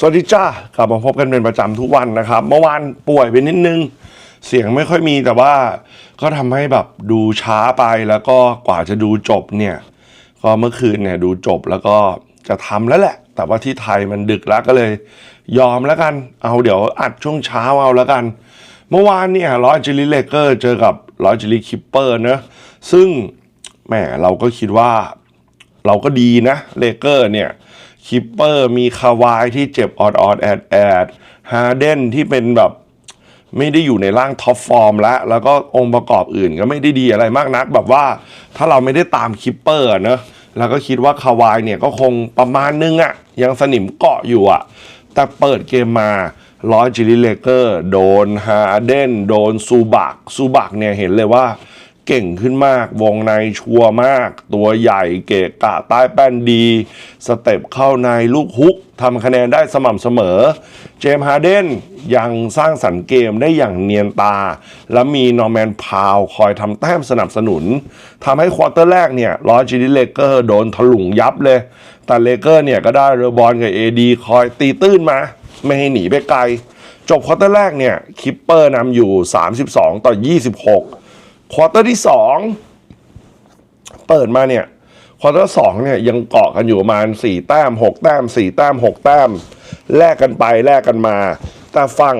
สวัสดีจ้ากลับมาพบกันเป็นประจำทุกวันนะครับ เมื่อวานป่วยไปนิดนึง เสียงไม่ค่อยมีแต่ว่าก็ทำให้แบบดูช้าไปแล้วก็กว่าจะดูจบเนี่ย ก็เมื่อคืนเนี่ยดูจบแล้วก็จะทำแล้วแหละ แต่ว่าที่ไทยมันดึกแล้วก็เลยยอมแล้วกัน เอาเดี๋ยวอัดช่วงเช้าเอาแล้วกัน เมื่อวานเนี่ยร้อยจิลิเลเกอร์เจอกับร้อยจิลิคิปเปอร์เนอะซึ่งแหมเราก็คิดว่า เราก็ดีนะเลเกอร์เนี่ย คิปเปอร์มีคาวายที่เจ็บออดออดแอดแอดฮาเดนที่เป็นแบบไม่ได้อยู่ในร่างท็อปฟอร์มแล้วแล้วก็องค์ประกอบอื่นก็ไม่ได้ดีอะไรมากนัก แบบว่าถ้าเราไม่ได้ตามคิปเปอร์อะเนอะเราก็คิดว่าคาวายเนี่ยก็คงประมาณนึงอะยังสนิมเกาะอยู่อะแต่เปิดเกมมาร้อยจิลิเลเกอร์ โดนฮาเดนโดนซูบักซูบักเนี่ยเห็นเลยว่า เก่งขึ้นมาก วงในชัวร์มาก ตัวใหญ่เกะกะใต้แป้นดี สเต็ปเข้าในลูกฮุกทำคะแนนได้สม่ำเสมอ เจมส์ฮาเดนยังสร้างสรรค์เกมได้อย่างเนียนตา และมีนอร์แมนพาวคอยทำแต้มสนับสนุนทำให้ควอเตอร์แรกเนี่ยลอจิลิเลเกอร์โดนถลุงยับเลย แต่เลเกอร์เนี่ยก็ได้เรอบอลกับเอดีคอยตีตื้นมา ไม่ให้หนีไปไกล จบควอเตอร์แรกเนี่ยคิปเปอร์นำอยู่ 32 ต่อ 26 ควอเตอร์ที่ 2 เปิดมาเนี่ยควอเตอร์สองเนี่ยยังเกาะกันอยู่ประมาณ 4 แต้ม 6 แต้ม 4 แต้ม 6 แต้ม แลกกันไปแลกกันมา แต่ฝั่ง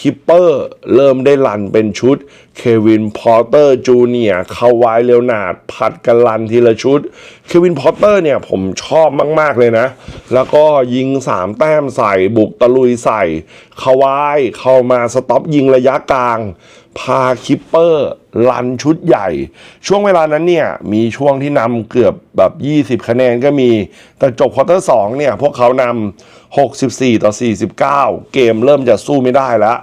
คิปเปอร์เริ่มได้รันเป็นชุด เควินพอร์เตอร์จูเนียร์คาวายเลโอนาดผัดกันรันทีละชุด เควินพอร์เตอร์เนี่ยผมชอบมาก ๆ เลยนะ แล้วก็ยิง 3 แต้มใส่บุกตะลุยใส่คาวายเข้ามาสต็อปยิงระยะกลาง พาคิปเปอร์ลันชุดใหญ่ ช่วงเวลานั้นเนี่ย มีช่วงที่นำเกือบแบบ 20 คะแนนก็มี แต่จบควอเตอร์2เนี่ย พวกเขานำ 64 ต่อ 49 เกมเริ่มจะสู้ไม่ได้แล้ว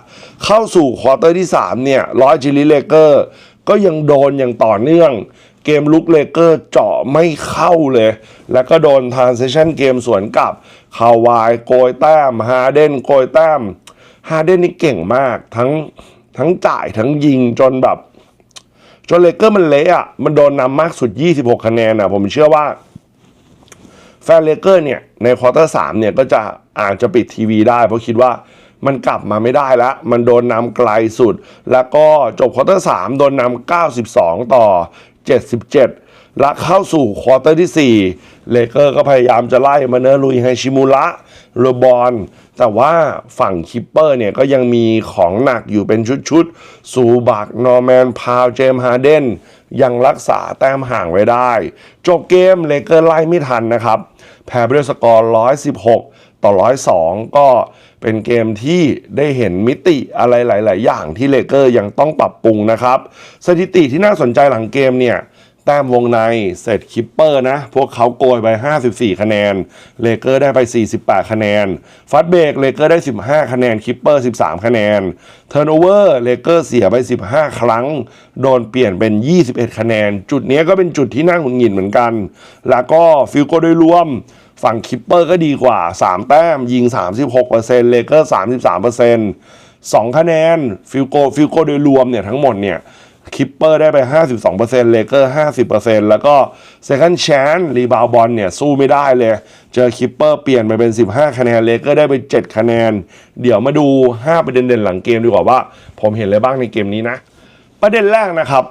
เข้าสู่ควอเตอร์ที่ 3 เนี่ยร้อยจิลิเลเกอร์ ก็ยังโดนอย่างต่อเนื่อง เกมลุกเลเกอร์เจาะไม่เข้าเลย แล้วก็โดนทรานเซชันเกมสวนกลับคาวายโกยแต้มฮาเดนโกยแต้มฮาเดนนี่เก่งมากทั้ง ทั้งจ่ายทั้งยิงจนแบบ จนเลเกอร์มันเละอะ มันโดนนำมากสุด 26 คะแนนอะ ผมเชื่อว่า แฟนเลเกอร์เนี่ย ในควอเตอร์สามเนี่ยก็จะอาจจะปิดทีวีได้เพราะคิดว่ามันกลับมาไม่ได้แล้ว มันโดนนำไกลสุด แล้วก็จบควอเตอร์สามโดนนำ92 ต่อ 77 และเข้าสู่ควอเตอร์ที่ 4 เลเกอร์ก็พยายามจะไล่มาเนอร์ลุยไฮชิมุระโรบอล แต่ว่าฝั่งคิปเปอร์เนี่ยก็ยังมีของหนักอยู่เป็นชุดๆซูบักนอร์แมนพาวเจมส์ฮาร์เดนยังรักษาแต้มห่างไว้ได้ จบเกมเลเกอร์ไล่ไม่ทันนะครับ แพ้ไปด้วยสกอร์ 116 ต่อ 102 ก็เป็นเกมที่ได้เห็นมิติอะไรหลาย ๆ อย่างที่เลเกอร์ยังต้องปรับปรุงนะครับ สถิติที่น่าสนใจหลังเกมเนี่ย แต้มวงในเสร็จคิปเปอร์นะ พวกเขาโกยไป 54 คะแนน เลเกอร์ได้ไป 48 คะแนน ฟัดเบรกเลเกอร์ได้ 15 คะแนน คิปเปอร์ 13 คะแนน เทอร์โนเวอร์เลเกอร์เสียไป 15 ครั้ง โดนเปลี่ยนเป็น 21 คะแนน จุดนี้ก็เป็นจุดที่น่าหงุดหงิดเหมือนกัน แล้วก็ฟิลโกโดยรวมฝั่งคิปเปอร์ก็ดีกว่า 3 แต้มยิง 36%เลเกอร์ 33% 2 คะแนน ฟิลโกฟิลโกโดยรวมเนี่ยทั้งหมดเนี่ย คิปเปอร์ได้ไป 52%เลเกอร์ 50%แล้วก็เซคันด์แชนรีบาวบอลเนี่ยสู้ไม่ได้เลย เจอคิปเปอร์เปลี่ยนไปเป็น 15 คะแนนเลเกอร์ได้ไป 7 คะแนน เดี๋ยวมาดู 5 ประเด็นเด่นหลังเกมดีกว่าว่า ผมเห็นอะไรบ้างในเกมนี้นะ ประเด็นแรกนะครับ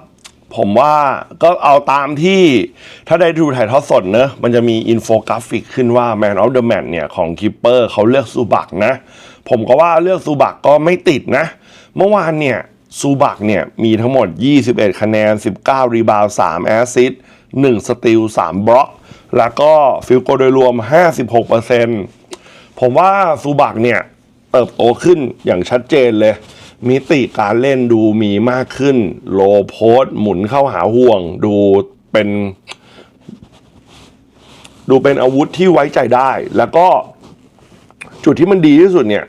ผมว่าก็เอาตามที่ถ้าได้ดูถ่ายทอดสดเนอะมันจะมีอินโฟกราฟิกขึ้นว่า Man of the Match เนี่ย ของคิปเปอร์เขาเลือกซูบักนะ ผมก็ว่าเลือกซูบักก็ไม่ติดนะ เมื่อวานเนี่ย ซูบักเนี่ยมีทั้งหมด 21 คะแนน 19 รีบาว 3 แอสซิสต์1สติล 3 บล็อก แล้วก็ฟิลโกโดยรวม 56%ผมว่าซูบักเนี่ยเติบโตขึ้นอย่างชัดเจนเลย มิติการเล่นดูมีมากขึ้น โลโพสหมุนเข้าหาห่วง ดูเป็น ดูเป็นอาวุธที่ไว้ใจได้ แล้วก็จุดที่มันดีที่สุดเนี่ย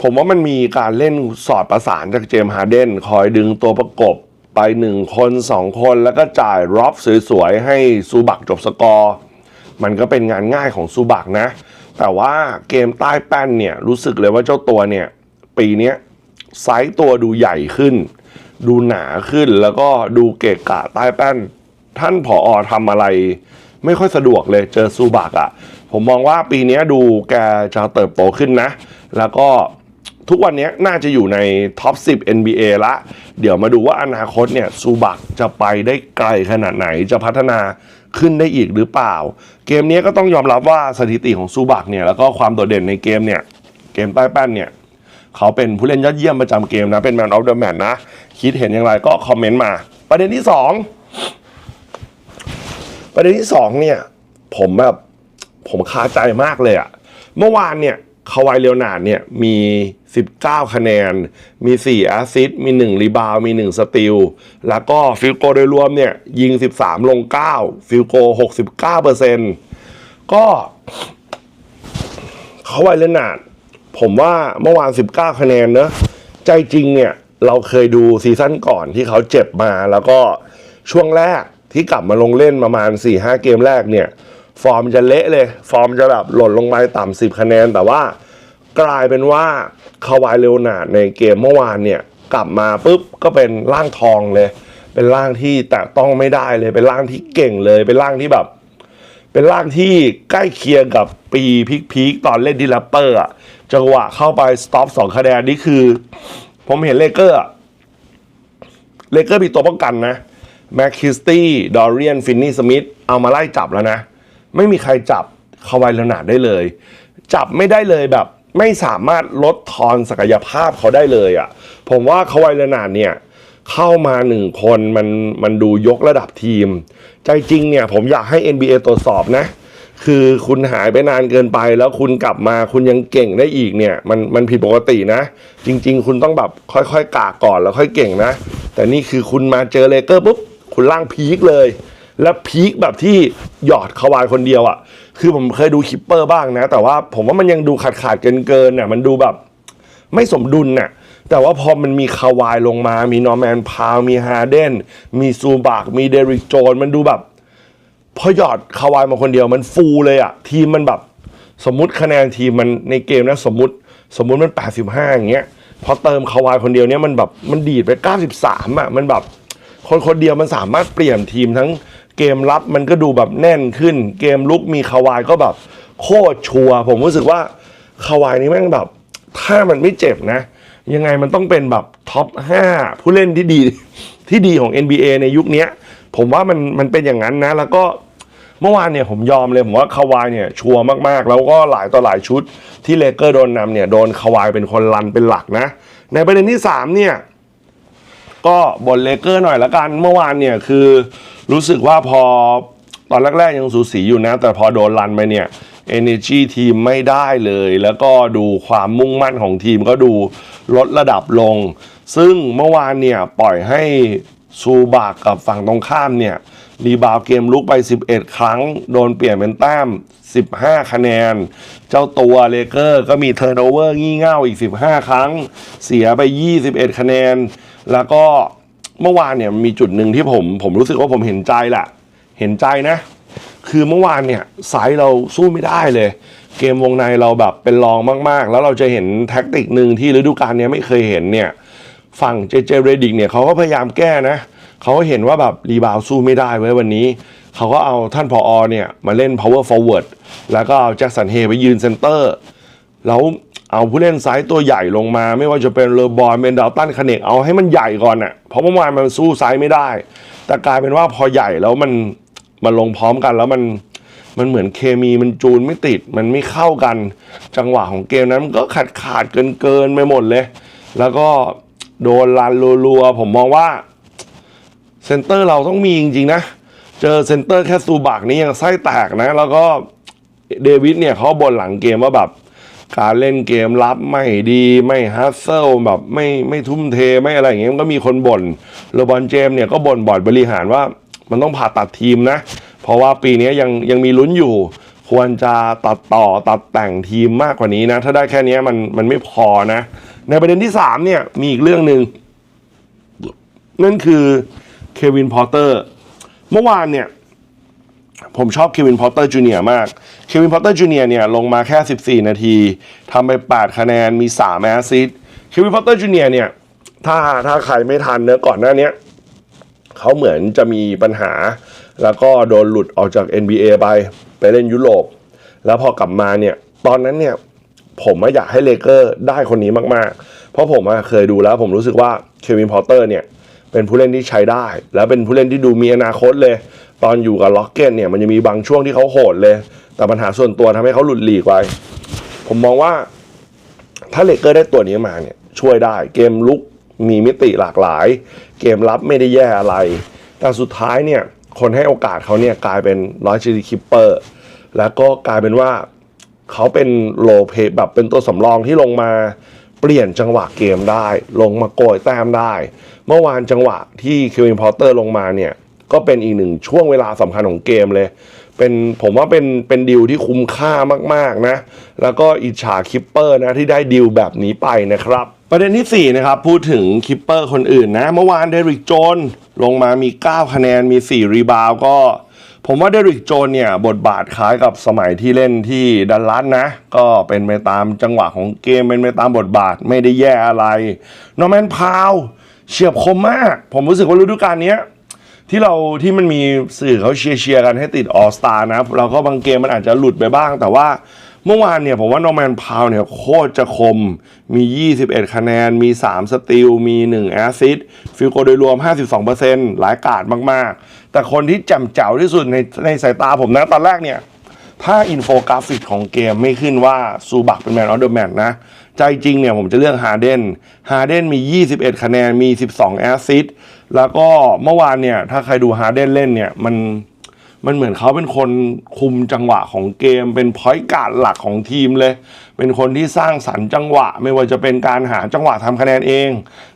ผมว่ามันมีการเล่นสอดประสานจากเจมส์ฮาร์เดนคอยดึงตัวประกบไปหนึ่งคนสองคนแล้วก็จ่ายรอบสวยๆ ให้ซูบักจบสกอร์ มันก็เป็นงานง่ายของซูบักนะ แต่ว่าเกมใต้แป้นเนี่ย รู้สึกเลยว่าเจ้าตัวเนี่ย ปีนี้ไซส์ตัวดูใหญ่ขึ้น ดูหนาขึ้นแล้วก็ดูเกะกะใต้แป้น ท่านผออทำอะไร ไม่ค่อยสะดวกเลยเจอซูบักอะ่ะ ผมมองว่าปีนี้ดูแกจะเติบโตขึ้นนะ แล้วก็ ทุกวันนี้น่าจะอยู่ในท็อป 10 NBA ละ เดี๋ยวมาดูว่าอนาคตเนี่ยซูบักจะไปได้ไกลขนาดไหนจะพัฒนาขึ้นได้อีกหรือเปล่า เกมนี้ก็ต้องยอมรับว่าสถิติของซูบักเนี่ยแล้วก็ความโดดเด่นในเกมเนี่ยเกมใต้แป้นเนี่ยเขาเป็นผู้เล่นยอดเยี่ยมประจำเกมนะ เป็น Man of the Match นะ คิดเห็นอย่างไรก็คอมเมนต์มา ประเด็นที่สองประเด็นที่สองเนี่ย ผมแบบผมคาใจมากเลยอะเมื่อวานเนี่ยคาวายเลโอนาร์ดเนี่ยมี 19 คะแนน มี 4 แอสซิสต์มี 1 รีบาว มี 1 สติล แล้วก็ฟิลโกโดยรวมเนี่ย ยิง 13 ลง 9 ฟิลโก 69%ก็คาวายเลโอนาดผมว่าเมื่อวาน 19 คะแนนเนอะใจจริงเนี่ย เราเคยดูซีซั่นก่อนที่เขาเจ็บมาแล้วก็ช่วงแรกที่กลับมาลงเล่นประมาณ 4-5 เกมแรกเนี่ย ฟอร์มจะเละเลย ฟอร์มจะแบบหล่นลงไปต่ำ10 คะแนนแต่ว่า กลายเป็นว่าคาวายเลโอนาดในเกมเมื่อวานเนี่ยกลับมาปุ๊บก็เป็นร่างทองเลย เป็นร่างที่แตะต้องไม่ได้เลย เป็นร่างที่เก่งเลย เป็นร่างที่แบบ เป็นร่างที่ใกล้เคียงกับปีพีคๆตอนเล่นที่แรปเปอร์อะจังหวะเข้าไปสต็อปสองคะแนนนี่คือ ผมเห็นเลเกอร์เลเกอร์มีตัวป้องกันนะแม็กคิสตี้ดอเรียนฟินนี่สมิธเอามาไล่จับแล้วนะ ไม่มีใครจับคาวายเลโอนาดได้เลย จับไม่ได้เลยแบบ ไม่สามารถลดทอนศักยภาพเขาได้เลยอะ่ะ ผมว่าคาไวเลนาดเนี่ย เข้ามาหนึ่งคนมันมันดูยกระดับทีม ใจจริงเนี่ย ผมอยากให้ NBA ตรวจสอบนะ คือคุณหายไปนานเกินไป แล้วคุณกลับมาคุณยังเก่งได้อีกเนี่ย มันมันผิดปกตินะ จริง ๆ คุณต้องแบบค่อยๆกากก่อนแล้วค่อยเก่งนะ แต่นี่คือคุณมาเจอเลเกอร์ปุ๊บคุณล่างพีคเลย และพีคแบบที่หยอดคาวายคนเดียวอะ่ะ คือผมเคยดูคิปเปอร์บ้างนะ แต่ว่าผมว่ามันยังดูขาดขาดๆเกินเกินๆน่ะมันดูแบบไม่สมดุลน่ะแต่ว่าพอมันมีคาวายลงมา มีนอร์แมนพาว มีฮาเดน มีซูบักมีเดริกโจน มันดูแบบ พอหยอดคาวายมาคนเดียวมันฟูเลยอะทีมมันแบบ สมมติคะแนนทีมมันในเกมนะสมมติ สมมติมัน 85 อย่างเงี้ย พอเติมคาวายคนเดียวเนี่ยมันแบบมันดีดไป 93อะมันแบบ คนคนเดียวมันสามารถเปลี่ยนทีมทั้ง เกมรับมันก็ดูแบบแน่นขึ้น เกมลุกมีคาวายก็แบบโคตรชัวผมรู้สึกว่าคาวายนี่แม่งแบบ ถ้ามันไม่เจ็บนะ ยังไงมันต้องเป็นแบบท็อป 5 ผู้เล่นที่ดีที่ดีของ NBA ในยุคนี้ผมว่ามันมันเป็นอย่างนั้นนะ แล้วก็เมื่อวานเนี่ยผมยอมเลย ผมว่าคาวายเนี่ยชัวร์มากๆ แล้วก็หลายต่อหลายชุดที่เลเกอร์โดนนำเนี่ยโดนคาวายเป็นคนรันเป็นหลักนะ ในประเด็นที่ 3 เนี่ย ก็บนเลเกอร์หน่อยละกันเมื่อวานเนี่ยคือรู้สึกว่าพอตอนแรกๆยังสูสีอยู่นะ แต่พอโดนรันไปเนี่ย energy ทีมไม่ได้เลย แล้วก็ดูความมุ่งมั่นของทีมก็ดูลดระดับลง ซึ่งเมื่อวานเนี่ยปล่อยให้ซูบากกับฝั่งตรงข้ามเนี่ย รีบาวเกมลุกไป 11 ครั้ง โดนเปลี่ยนเป็นแต้ม 15 คะแนน เจ้าตัวเลเกอร์ก็มีเทอร์โนเวอร์งี่เง่าอีก 15 ครั้ง เสียไป 21 คะแนน แล้วก็เมื่อวานเนี่ยมีจุดหนึ่งที่ผม ผมรู้สึกว่าผมเห็นใจแหละ เห็นใจนะ คือเมื่อวานเนี่ยไซส์เราสู้ไม่ได้เลย เกมวงในเราแบบเป็นรองมาก ๆ แล้วเราจะเห็นแท็กติกหนึ่งที่ฤดูกาลนี้ไม่เคยเห็นเนี่ย ฝั่งเจเจเรดิกเนี่ยเขาก็พยายามแก้นะเเขาเห็นว่าแบบรีบาวด์สู้ไม่ได้ไว้ยวันนี้ เขาก็เอาท่านพออเนี่ยมาเล่น power forward แล้วก็เอาแจ็คสันเฮไปยืนเซนเตอร์ แล้วเอาผู้เล่นซ้ายตัวใหญ่ลงมา ไม่ว่าจะเป็นเลอบอยเมนดาลตันคเนกเอาให้มันใหญ่ก่อนน่ะเพราะเมื่อวานมันสู้ซ้ายไม่ได้ แต่กลายเป็นว่าพอใหญ่แล้วมันมันลงพร้อมกันแล้วมันมันเหมือนเคมีมันจูนไม่ติด มันไม่เข้ากัน จังหวะของเกมนั้นมันก็ขาดขาดเกินเกินไปหมดเลย แล้วก็โดนลันรัวๆผมมองว่า เซนเตอร์เราต้องมีจริงๆนะ เจอเซนเตอร์แค่ซูบักนี่ยังไส้แตกนะ แล้วก็เดวิดเนี่ยเขาบ่นหลังเกมว่าแบบการเล่นเกมรับไม่ดีไม่ฮัสเซิลแบบไม่ไม่ทุ่มเทไม่อะไรอย่างเงี้ยมันก็มีคนบน่นโรบอนเจมเนี่ยก็บ่นบอร์ดบริหารว่ามันต้องผ่าตัดทีมนะ เพราะว่าปีนี้ยังยังมีลุ้นอยู่ ควรจะตัดต่อตัดแต่งทีมมากกว่านี้นะ ถ้าได้แค่นี้มันมันไม่พอนะ ในประเด็นที่ 3 เนี่ยมีอีกเรื่องหนึ่งนั่นคือ เควินพอตเตอร์ เมื่อวานเนี่ย ผมชอบเควินพอตเตอร์จูเนียร์มาก เควินพอตเตอร์จูเนียร์เนี่ยลงมาแค่ 14 นาทีทำไป 8 คะแนนมี 3 แอสซิสเควินพอตเตอร์จูเนียร์เนี่ย ถ้าถ้าใครไม่ทันเนื้อก่อนหน้านี้เขาเหมือนจะมีปัญหา แล้วก็โดนหลุดออกจาก NBA ไปไปเล่นยุโรป แล้วพอกลับมาเนี่ย ตอนนั้นเนี่ย ผมอะอยากให้เลเกอร์ได้คนนี้มาก ๆ เพราะผมเคยดูแล้วผมรู้สึกว่าเควินพอตเตอร์เนี่ย เป็นผู้เล่นที่ใช้ได้ แล้วเป็นผู้เล่นที่ดูมีอนาคตเลย ตอนอยู่กับล็อกเก็ตเนี่ยมันจะมีบางช่วงที่เขาโหดเลย แต่ปัญหาส่วนตัวทำให้เขาหลุดหลีกไปผมมองว่าถ้าเลเกอร์ได้ตัวนี้มาเนี่ยช่วยได้เกมลุกมีมิติหลากหลาย เกมรับไม่ได้แย่อะไร แต่สุดท้ายเนี่ยคนให้โอกาสเขาเนี่ยกลายเป็นร้อยชิลิคิปเปอร์แล้วก็กลายเป็นว่าเขาเป็นโลเพแบบเป็นตัวสำรองที่ลงมา เปลี่ยนจังหวะเกมได้ ลงมาโกยแต้มได้ เมื่อวานจังหวะที่เควินพอตเตอร์ลงมาเนี่ย ก็เป็นอีกหนึ่งช่วงเวลาสำคัญของเกมเลย เป็นผมว่าเป็นเป็นดิวที่คุ้มค่ามากๆนะ แล้วก็อิจฉาคิปเปอร์นะที่ได้ดิวแบบนี้ไปนะครับ ประเด็นที่ 4 นะครับ พูดถึงคิปเปอร์คนอื่นนะ เมื่อวานเดริกโจนลงมามี 9 คะแนนมี 4 รีบาวก็ ผมว่าเดริกโจนเนี่ย บทบาทคล้ายกับสมัยที่เล่นที่ดัลลัสนะ ก็เป็นไปตามจังหวะของเกมเป็นไปตามบทบาทไม่ได้แย่อะไรนอร์แมนพาวเฉียบคมมาก ผมรู้สึกว่าฤดูกาลนี้ที่เราที่มันมีสื่อเขาเชียร์เชียร์กันให้ติดออสตานะเราก็บางเกมมันอาจจะหลุดไปบ้าง แต่ว่า เมื่อวานเนี่ยผมว่านอร์แมนพาวเนี่ยโคตรจะคม มี 21 คะแนน มี 3 สติล มี 1 แอซิสฟิลโกโดยรวม 52%หลายกาดมากๆ แต่คนที่จำเจ๋วที่สุดในในสายตาผมนะ ตอนแรกเนี่ย ถ้าอินโฟกราฟิกของเกมไม่ขึ้นว่าซูบักเป็นแมนออฟเดอะแมตช์นะ ใจจริงเนี่ยผมจะเลือกฮาเดนฮาเดนมี 21 คะแนน มี 12 แอซิสต์แล้วก็เมื่อวานเนี่ยถ้าใครดูฮาเดนเล่นเนี่ยมัน มันเหมือนเขาเป็นคนคุมจังหวะของเกม เป็นพอยต์การ์ดหลักของทีมเลย เป็นคนที่สร้างสรรค์จังหวะ ไม่ว่าจะเป็นการหาจังหวะทำคะแนนเอง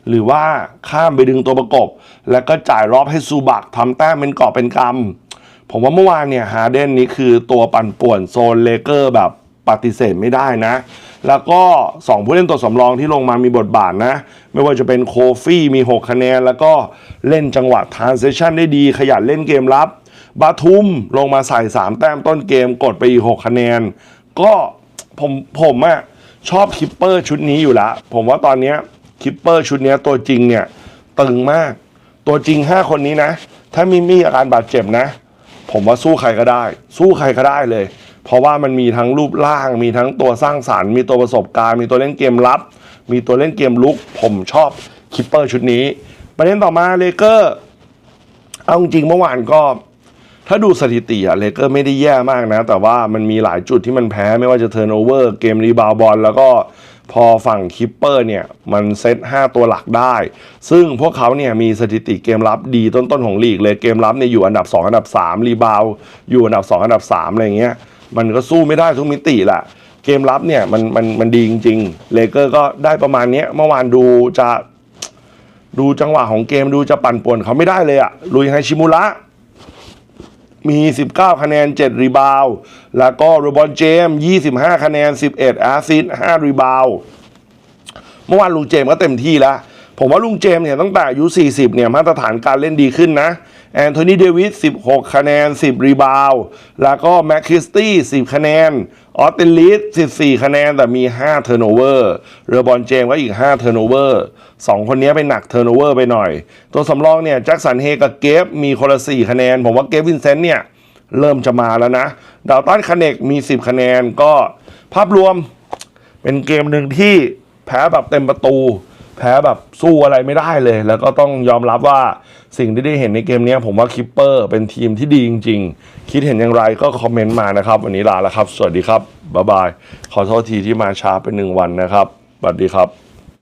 หรือว่าข้ามไปดึงตัวประกบ แล้วก็จ่ายรอบให้ซูบักทำแต้มเป็นกอบเป็นกำผมว่าเมื่อวานเนี่ยฮาเดนนี่คือตัวปั่นป่วนโซนเลเกอร์แบบปฏิเสธไม่ได้นะ แล้วก็ 2 ผู้เล่นตัวสำรองที่ลงมามีบทบาทนะ ไม่ว่าจะเป็นโคฟี่มี 6 คะแนน แล้วก็เล่นจังหวะทรานเซชันได้ดี ขยันเล่นเกมรับ บาทุมลงมาใส่ 3 แต้มต้นเกมกดไปอีก 6 คะแนน ก็ผมผมอะชอบคิปเปอร์ชุดนี้อยู่ล้วผมว่าตอนนี้คิปเปอร์ชุดนี้ตัวจริงเนี่ย ตึงมาก ตัวจริง 5 คนนี้นะ ถ้ามีมีอาการบาดเจ็บนะ ผมว่าสู้ใครก็ได้ สู้ใครก็ได้เลย เพราะว่ามันมีทั้งรูปร่าง มีทั้งตัวสร้างสารรค์ มีตัวประสบการณ์ มีตัวเล่นเกมรับ มีตัวเล่นเกมลุก ผมชอบคิปเปอร์ชุดนี้ ประเด็นต่อมาเลเกอร์เอาจริงเมื่อวานก็ ถ้าดูสถิติอะเลเกอร์ไม่ได้แย่มากนะ แต่ว่ามันมีหลายจุดที่มันแพ้ไม่ว่าจะเทิร์นโอเวอร์เกมรีบาวบอลแล้วก็พอฝั่งคิปเปอร์เนี่ย มันเซต 5 ตัวหลักได้ ซึ่งพวกเขาเนี่ย มีสถิติเกมรับดีต้นๆของลีกเลยเกมรับเนี่ย อยู่อันดับ 2 อันดับ 3 รีบาว อยู่อันดับ 2 อันดับ 3 อะไรเงี้ย มันก็สู้ไม่ได้ทุกมิติแหละเกมรับเนี่ย มันมันมันดีจริงๆเลเกอร์ก็ได้ประมาณนี้เมื่อวานดูจะดูจังหวะของเกมดูจะปั่นป่วนเขาไม่ได้เลยอะลุยไฮชิมุระ มี 19 คะแนน 7 รีบาว แล้วก็โรบอนเจมส์25 คะแนน 11 แอาซิส5รีบาว เมื่อวานลุงเจมส์ก็เต็มที่แล้ว ผมว่าลุงเจมส์เนี่ยตั้งแต่อายุ 40 เนี่ยมาตรฐานการเล่นดีขึ้นนะ แอนโทนีเดวิส 16 คะแนน 10 รีบาว แล้วก็แม็กคิสตี้ 10 คะแนน ออสเตนลิส14 คะแนน แต่มี 5 เทอร์โนเวอร์ เรอบอนเจมส์ก็อีก 5 เทอร์โนเวอร์สองคนนี้ไปหนักเทอร์โนเวอร์ไปหน่อย ตัวสำรองเนี่ยแจ็คสันเฮกับเกฟมีคนละ 4 คะแนน ผมว่าเกฟวินเซนต์เนี่ย เริ่มจะมาแล้วนะ ดาวตันคาเนกมี 10 คะแนนก็ภาพรวมเป็นเกมหนึ่งที่แพ้แบบเต็มประตู แพ้แบบสู้อะไรไม่ได้เลย แล้วก็ต้องยอมรับว่าสิ่งที่ได้เห็นในเกมนี้ผมว่าคิปเปอร์เป็นทีมที่ดีจริง ๆ คิดเห็นอย่างไรก็คอมเมนต์มานะครับ วันนี้ลาแล้วครับ สวัสดีครับบ๊ายบาย ขอโทษทีที่มาช้าเป็นหนึ่งวันนะครับสวัสดีครับ